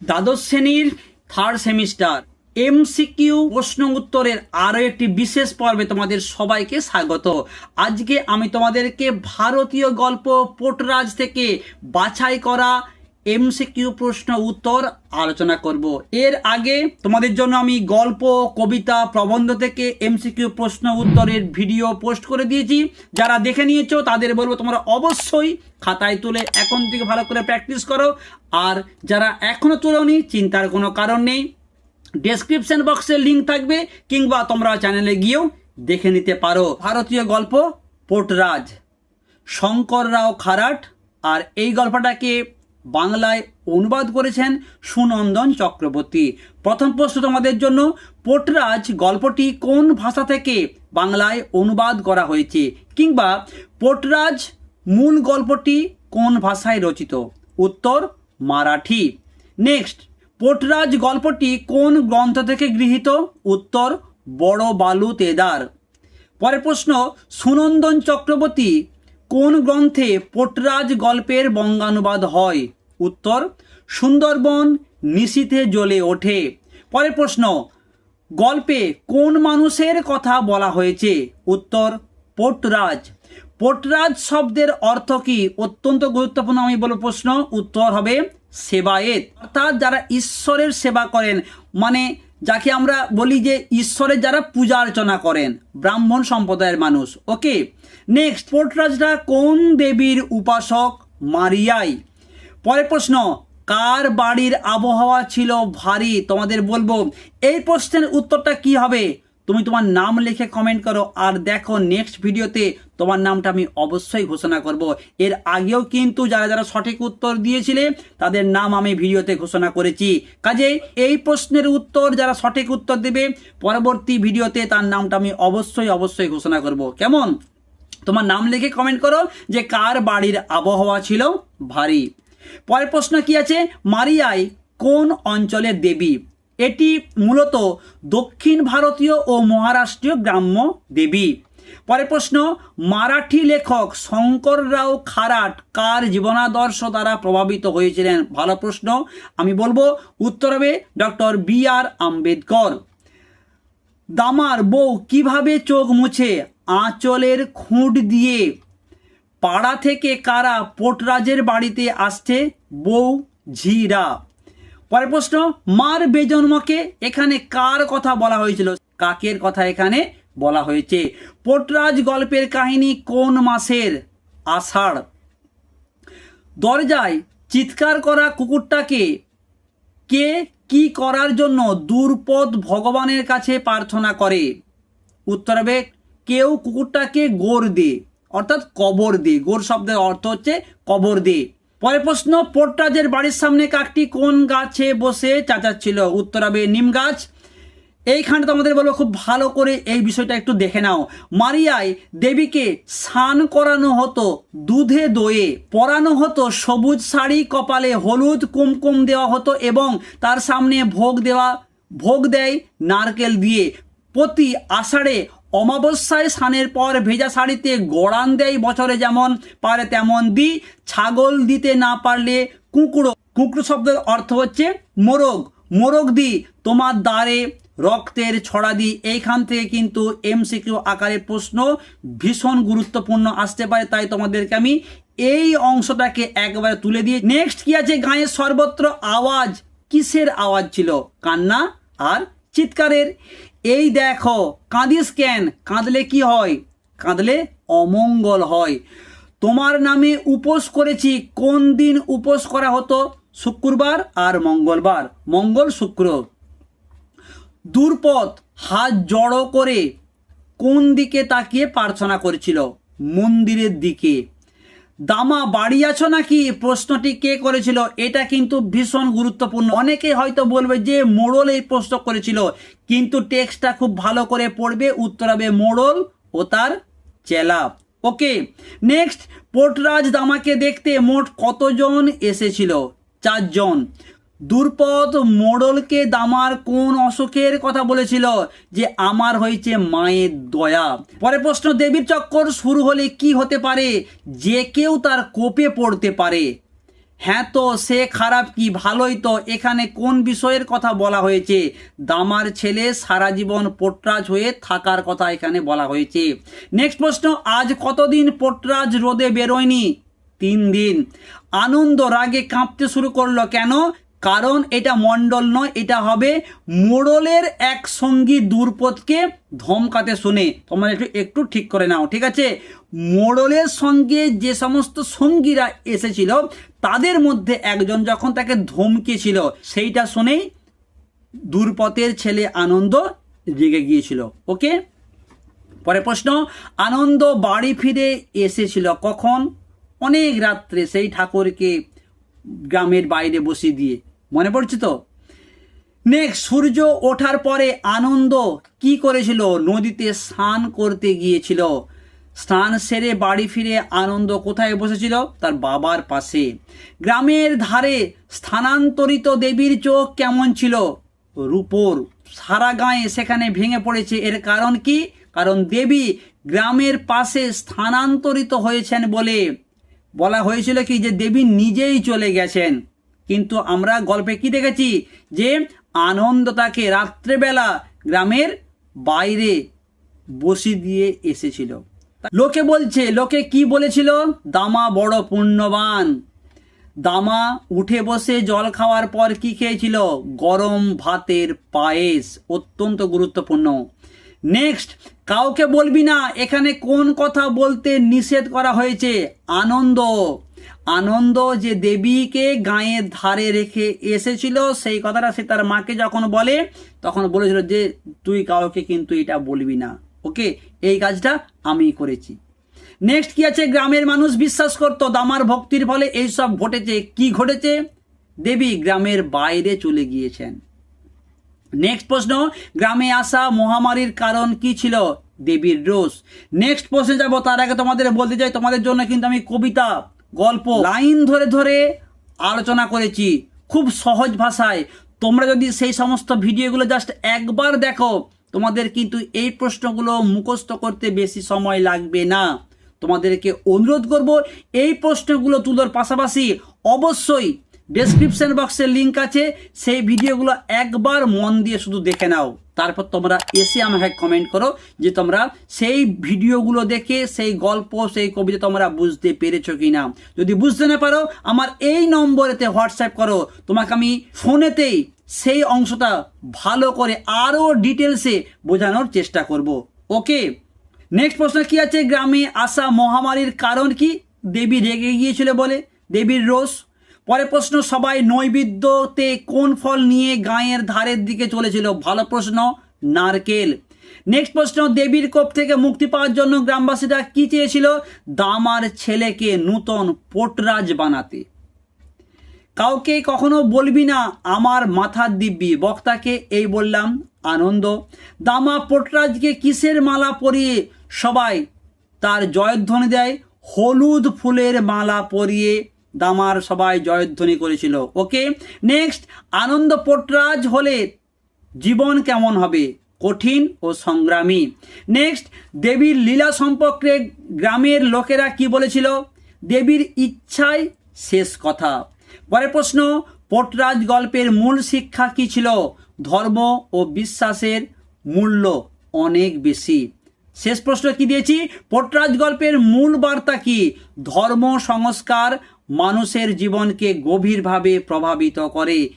দ্বাদশ শ্রেণির third semester MCQ প্রশ্ন উত্তরের আরও একটি বিশেষ পর্বে তোমাদের সবাইকে স্বাগত। আজকে আমি তোমাদেরকে ভারতীয় গল্প পোটরাজ থেকে বাছাই করা এমসিকিউ প্রশ্ন উত্তর আলোচনা করব। এর আগে তোমাদের জন্য আমি গল্প, কবিতা, প্রবন্ধ থেকে এমসিকিউ প্রশ্ন উত্তরের ভিডিও পোস্ট করে দিয়েছি। যারা দেখে নিয়েছো, তাদের বলব তোমরা অবশ্যই খাতায় তুলে এখন থেকে ভালো করে প্র্যাকটিস করো। আর যারা এখনও তুলোনি, চিন্তার কোনো কারণ নেই। ডেসক্রিপশন বক্সে লিঙ্ক থাকবে, কিংবা তোমরা চ্যানেলে গিয়েও দেখে নিতে পারো। ভারতীয় গল্প, পোটরাজ শঙ্কর রাও খারাট। আর এই গল্পটাকে বাংলায় অনুবাদ করেছেন সুনন্দন চক্রবর্তী। প্রথম প্রশ্ন তোমাদের জন্য, পোটরাজ গল্পটি কোন ভাষা থেকে বাংলায় অনুবাদ করা হয়েছে? কিংবা পোটরাজ মূল গল্পটি কোন ভাষায় রচিত? উত্তর, মারাঠি। নেক্সট, পোটরাজ গল্পটি কোন গ্রন্থ থেকে গৃহীত? উত্তর বড় বালু তেদার। পরের প্রশ্ন, সুনন্দন চক্রবর্তী কোন গ্রন্থে পোটরাজ গল্পের বঙ্গানুবাদ হয়? উত্তর, সুন্দরবন নিশীথে জ্বলে ওঠে। পরের প্রশ্ন, গল্পে কোন মানুষের কথা বলা হয়েছে? উত্তর, পোটরাজ। পোটরাজ শব্দের অর্থ কি? অত্যন্ত গুরুত্বপূর্ণ আমি বলব প্রশ্ন। উত্তর হবে সেবায়েত। অর্থাৎ যারা ঈশ্বরের সেবা করেন মানে যাকে আমরা বলি যে ঈশ্বরের যারা পূজা অর্চনা করেন, ব্রাহ্মণ সম্প্রদায়ের মানুষ। ওকে নেক্সট পোর্টরাজরা কোন দেবীর উপাসক? মারিয়াই। পরের প্রশ্ন, কার বাড়ির আবহাওয়া ছিল ভারী? তোমাদের বলব, এই প্রশ্নের উত্তরটা কি হবে? তুমি তোমার নাম লিখে কমেন্ট করো, আর দেখো নেক্সট ভিডিওতে তোমার নামটা আমি অবশ্যই ঘোষণা করব। এর আগেও কিন্তু যারা যারা সঠিক উত্তর দিয়েছিলে, তাদের নাম আমি ভিডিওতে ঘোষণা করেছি। কাজে এই প্রশ্নের উত্তর যারা সঠিক উত্তর দেবে, পরবর্তী ভিডিওতে তার নামটা আমি অবশ্যই অবশ্যই ঘোষণা করব। কেমন? তোমার নাম লিখে কমেন্ট করো যে কার বাড়ির আবহাওয়া ছিল ভারী। পরের প্রশ্ন কি আছে? মারিয়াই কোন অঞ্চলের দেবী? এটি মূলত দক্ষিণ ভারতীয় ও মহারাষ্ট্রীয় গ্রাম্য দেবী। পরের প্রশ্ন, মারাঠি লেখক শঙ্কর রাও খারাট কার জীবনাদর্শ দ্বারা প্রভাবিত হয়েছিলেন? ভালো প্রশ্ন, আমি বলব উত্তর হবে ডক্টর বি আর আম্বেদকর। দামার বউ কীভাবে চোখ মুছে? আঁচলের খুঁট দিয়ে পাড়া থেকে কারা পোটরাজের বাড়িতে আসছে? বউ, ঝিরা। পরের প্রশ্ন, মার বেজন্মকে এখানে কার কথা বলা হয়েছিল? কাকের কথা এখানে বলা হয়েছে? পোটরাজ গল্পের কাহিনী কোন মাসের? আষাঢ়। দরজায় চিৎকার করা কুকুরটাকে কে কি করার জন্য দুর্পদ ভগবানের কাছে প্রার্থনা করে? উত্তর হবে, কেউ কুকুরটাকে গোর দে, অর্থাৎ কবর দে। গোর শব্দের অর্থ হচ্ছে কবর দে। পরের প্রশ্ন, পোটরাজের বাড়ির সামনে কাকটি কোন গাছে বসে চাচাচ্ছিল? উত্তর হবে নিম গাছ। এইখানে তো আমাদের বলব খুব ভালো করে এই বিষয়টা একটু দেখে নাও। মারিয়ায় দেবীকে স্নান করানো হতো, দুধে দয়ে। পরানো হতো সবুজ শাড়ি, কপালে হলুদ কুমকুম দেওয়া হতো এবং তার সামনে ভোগ দেওয়া, ভোগ দেয় নারকেল দিয়ে। প্রতি আষাঢ়ে অমাবস্যায় স্নানের পর ভেজা শাড়িতে গড়ান দেয় বছরে যেমন পারে তেমন দি, ছাগল দিতে না পারলে কুকুরো কুকুর শব্দের অর্থ হচ্ছে মোরগ। মোরগ দি, তোমার দ্বারে রক্তের ছড়া দি। এইখান থেকে কিন্তু এমসিকিউ আকারে প্রশ্ন ভীষণ গুরুত্বপূর্ণ আসতে পারে, তাই তোমাদেরকে আমি এই অংশটাকে একবারে তুলে দিয়ে নেক্সট কি আছে গায়ে সর্বত্র আওয়াজ? কিসের আওয়াজ ছিল? কান্না আর চিৎকারের, এই দেখো, কাঁদিস কেন? কাঁদলে কি হয়? কাঁদলে অমঙ্গল হয়। তোমার নামে উপোস করেছি, কোন দিন উপোস করা হতো? শুক্রবার আর মঙ্গলবার। মঙ্গল শুক্র। দুর্পদ, হাত জড়ো করে কোন দিকে তাকিয়ে প্রার্থনা করেছিল? মন্দিরের দিকে। দামা বাড়ি আছো নাকি? প্রশ্নটি কে করেছিল? এটা কিন্তু ভীষণ গুরুত্বপূর্ণ। অনেকে হয়তো বলবে যে মোড়ল এই প্রশ্ন করেছিল, কিন্তু টেক্সটটা খুব ভালো করে পড়বে উত্তর হবে মোড়ল ও তার চেলা। ওকে নেক্সট পোটরাজ দামাকে দেখতে মোট কতজন এসেছিল? চারজন। দুর্পদ মোড়লকে দামার কোন অসুখের কথা বলেছিল? যে আমার হয়েছে মায়ের দয়া। পরে প্রশ্ন, দেবীর চক্কর শুরু হলে কি হতে পারে? যে কেউ তার কোপে পড়তে পারে। হ্যাঁ তো, সে খারাপ কি? ভালোই তো। এখানে কোন বিষয়ের কথা বলা হয়েছে? দামার ছেলে সারা জীবন পোটরাজ হয়ে থাকার কথা এখানে বলা হয়েছে। নেক্সট প্রশ্ন, আজ কতদিন পোটরাজ রোদে বেরোয়নি? তিন দিন। আনন্দ রাগে কাঁপতে শুরু করল কেন? কারণ এটা মণ্ডল নয়, এটা হবে মোড়লের এক সঙ্গী দুর্পদকে ধমকাতে শুনে। তোমরা একটু একটু ঠিক করে নাও, ঠিক আছে? মোড়লের সঙ্গে যে সমস্ত সঙ্গীরা এসেছিল, তাদের মধ্যে একজন যখন তাকে ধমকেছিল, সেইটা শুনেই দুর্পথের ছেলে আনন্দ রেগে গিয়েছিল। ওকে? পরে প্রশ্ন, আনন্দ বাড়ি ফিরে এসেছিল কখন? অনেক রাত্রে সেই ঠাকুরকে গ্রামের বাইরে বসিয়ে দিয়ে। মনে পড়ছে তো? নেক্সট, সূর্য ওঠার পরে আনন্দ কি করেছিল? নদীতে স্নান করতে গিয়েছিল। স্নান সেরে বাড়ি ফিরে আনন্দ কোথায় বসেছিল? তার বাবার পাশে। গ্রামের ধারে স্থানান্তরিত দেবীর চোখ কেমন ছিল? রূপোর। সারা গায়ে সেখানে ভেঙে পড়েছে। এর কারণ কি? কারণ দেবী গ্রামের পাশে স্থানান্তরিত হয়েছেন বলে বলা হয়েছিল কি যে দেবী নিজেই চলে গেছেন। কিন্তু আমরা গল্পে কি দেখেছি? যে আনন্দ তাকে রাত্রেবেলা গ্রামের বাইরে বসি দিয়ে এসেছিল। লোকে বলছে, লোকে কি বলেছিল? দামা বড় পুণ্যবান। দামা উঠে বসে জল খাওয়ার পর কি খেয়েছিল? গরম ভাতের পায়েস, অত্যন্ত গুরুত্বপূর্ণ। নেক্সট কাউকে বলবি না, এখানে কোন কথা বলতে নিষেধ করা হয়েছে? আনন্দ। আনন্দ যে দেবীকে গায়ের ধারে রেখে এসেছিল, সেই কথাটা সে তার মাকে যখন বলে, তখন বলেছিল যে, তুই কাউকে কিন্তু এটা বলবি না। ওকে? এই কাজটা আমি করেছি। নেক্সট কি আছে? গ্রামের মানুষ বিশ্বাস করতো, দামার ভক্তির ফলে এইসব ঘটেছে। কি ঘটেছে? দেবী গ্রামের বাইরে চলে গিয়েছেন। নেক্সট প্রশ্ন, গ্রামে আসা মহামারীর কারণ কি ছিল? দেবীর রোষ। নেক্সট প্রশ্নে যাব, তার আগে তোমাদের বলতে চাই, তোমাদের জন্য কিন্তু আমি কবিতা, গল্প, লাইন ধরে ধরে আলোচনা করেছি। খুব সহজ ভাষায়। তোমরা যদি সেই সমস্ত ভিডিওগুলো জাস্ট একবার দেখো, তোমাদের কিন্তু এই প্রশ্নগুলো মুখস্থ করতে বেশি সময় লাগবে না। তোমাদেরকে অনুরোধ করব, এই প্রশ্নগুলো তুলোর পাশাপাশি অবশ্যই ডেসক্রিপশন বক্সের লিঙ্ক আছে। সেই ভিডিওগুলো একবার মন দিয়ে শুধু দেখে নাও। তারপর তোমরা এসে আমাকে কমেন্ট করো যে তোমরা সেই ভিডিওগুলো দেখে, সেই গল্প, সেই কবিতা তোমরা বুঝতে পেরেছ কি না যদি বুঝতে না পারো, আমার এই নম্বরেতে হোয়াটসঅ্যাপ করো। তোমাকে আমি ফোনেতেই সেই অংশটা ভালো করে আরও ডিটেলসে বোঝানোর চেষ্টা করব। ওকে নেক্সট প্রশ্ন কি আছে? গ্রামে আসা মহামারীর কারণ কি? দেবী রেগে গিয়েছিল বলে। দেবীর রোষ? পরে প্রশ্ন, সবাই নৈবেদ্যতে কোন ফল নিয়ে গায়ের ধারের দিকে চলেছিল? ভালো প্রশ্ন, নারকেল। নেক্সট প্রশ্ন, দেবীর কোপ থেকে মুক্তি পাওয়ার জন্য গ্রামবাসীরা কি চেয়েছিল? দামার ছেলেকে নূতন পোটরাজ বানাতে। কাউকে কখনো বলবি না, আমার মাথার দিব্যি। বক্তাকে এই বললাম, আনন্দ। দামা পোটরাজকে কিসের মালা পরিয়ে সবাই তার জয়ধ্বনি দেয়? হলুদ ফুলের মালা পরিয়ে দামার সবাই জয়ধ্বনি করেছিল। ওকে নেক্সট আনন্দ পোটরাজ হলে জীবন কেমন হবে? কঠিন ও সংগ্রামী। নেক্সট দেবীর লীলা সম্পর্কে গ্রামের লোকেরা কি বলেছিল? দেবীর ইচ্ছাই শেষ কথা। পরের প্রশ্ন, পোটরাজ গল্পের মূল শিক্ষা কি ছিল? ধর্ম ও বিশ্বাসের মূল্য অনেক বেশি। শেষ প্রশ্ন কি দিয়েছি? পোটরাজ গল্পের মূল বার্তা কি? ধর্ম, সংস্কার মানুষের জীবনকে গভীরভাবে প্রভাবিত করে।